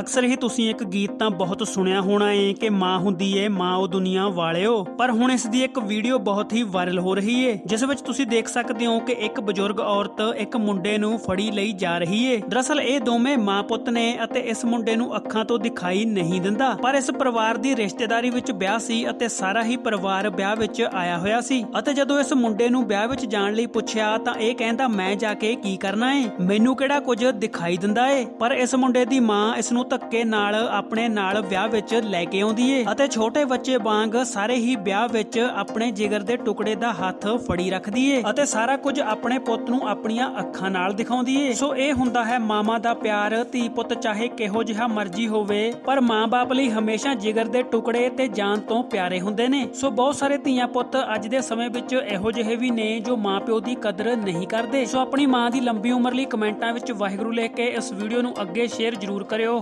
ਅਕਸਰ ਹੀ ਤੁਸੀਂ ਇੱਕ ਗੀਤ ਤਾਂ ਬਹੁਤ ਸੁਣਿਆ ਹੋਣਾ ਏ ਕਿ ਮਾਂ ਹੁੰਦੀ ਏ, ਮਾਂ ਉਹ ਦੁਨੀਆ ਵਾਲਿਓ। ਪਰ ਹੁਣ ਇਸ ਦੀ ਇੱਕ ਵੀਡੀਓ ਬਹੁਤ ਹੀ ਵਾਇਰਲ ਹੋ ਰਹੀ ਏ, ਜਿਸ ਵਿੱਚ ਤੁਸੀਂ ਦੇਖ ਸਕਦੇ ਹੋ ਕਿ ਇੱਕ ਬਜ਼ੁਰਗ ਔਰਤ ਇੱਕ ਮੁੰਡੇ ਨੂੰ ਫੜੀ ਲਈ ਜਾ ਰਹੀ ਏ। ਦਰਅਸਲ ਇਹ ਦੋਵੇਂ ਮਾਂ ਪੁੱਤ ਨੇ ਅਤੇ ਇਸ ਮੁੰਡੇ ਨੂੰ ਅੱਖਾਂ ਤੋਂ ਦਿਖਾਈ ਨਹੀਂ ਦਿੰਦਾ। ਪਰ ਇਸ ਪਰਿਵਾਰ ਦੀ ਰਿਸ਼ਤੇਦਾਰੀ ਵਿੱਚ ਵਿਆਹ ਸੀ ਅਤੇ ਸਾਰਾ ਹੀ ਪਰਿਵਾਰ ਵਿਆਹ ਵਿੱਚ ਆਇਆ ਹੋਇਆ ਸੀ। ਅਤੇ ਜਦੋਂ ਇਸ ਮੁੰਡੇ ਨੂੰ ਵਿਆਹ ਵਿੱਚ ਜਾਣ ਲਈ ਪੁੱਛਿਆ ਤਾਂ ਇਹ ਕਹਿੰਦਾ, ਮੈਂ ਜਾ ਕੇ ਕੀ ਕਰਨਾ ਏ? ਮੈਨੂੰ ਕਿਹੜਾ ਕੁਝ ਦਿਖਾਈ ਦਿੰਦਾ ਏ? ਪਰ ਇਸ ਮੁੰਡੇ ਦੀ ਮਾਂ ਇਸ ਨੂੰ ਧੱਕੇ ਨਾਲ ਆਪਣੇ ਨਾਲ ਵਿਆਹ ਵਿੱਚ ਲੈ ਕੇ ਆਉਂਦੀ ਏ ਅਤੇ ਛੋਟੇ ਬੱਚੇ ਵਾਂਗ ਸਾਰੇ ਹੀ ਵਿਆਹ ਵਿੱਚ ਆਪਣੇ ਜਿਗਰ ਦੇ ਟੁਕੜੇ ਦਾ ਹੱਥ ਫੜੀ ਰੱਖਦੀ ਏ ਅਤੇ ਸਾਰਾ ਕੁਝ ਆਪਣੇ ਪੁੱਤ ਨੂੰ ਆਪਣੀਆਂ ਅੱਖਾਂ ਨਾਲ ਦਿਖਾਉਂਦੀ ਏ ਸੋ ਇਹ ਹੁੰਦਾ ਹੈ ਮਾਮਾ ਦਾ ਪਿਆਰ, ਧੀ ਪੁੱਤ ਚਾਹੇ ਕਿਹੋ ਜਿਹਾ ਮਰਜ਼ੀ ਹੋਵੇ, ਪਰ ਮਾਂ-ਬਾਪ ਲਈ ਹਮੇਸ਼ਾ ਜਿਗਰ ਦੇ ਟੁਕੜੇ ਤੇ ਜਾਨ ਤੋਂ ਪਿਆਰੇ ਹੁੰਦੇ ਨੇ। ਸੋ ਬਹੁਤ ਸਾਰੇ ਧੀਆਂ ਪੁੱਤ ਅੱਜ ਦੇ ਸਮੇਂ ਵਿੱਚ ਇਹੋ ਜਿਹੇ ਵੀ ਨੇ ਜੋ ਮਾਂ ਪਿਓ ਦੀ ਕਦਰ ਨਹੀਂ ਕਰਦੇ। ਸੋ ਆਪਣੀ ਮਾਂ ਦੀ ਲੰਬੀ ਉਮਰ ਲਈ ਕਮੈਂਟਾਂ ਵਿੱਚ ਵਾਹਿਗੁਰੂ ਲਿਖ ਕੇ ਇਸ ਵੀਡੀਓ ਨੂੰ ਅੱਗੇ ਸ਼ੇਅਰ ਜ਼ਰੂਰ ਕਰਿਓ।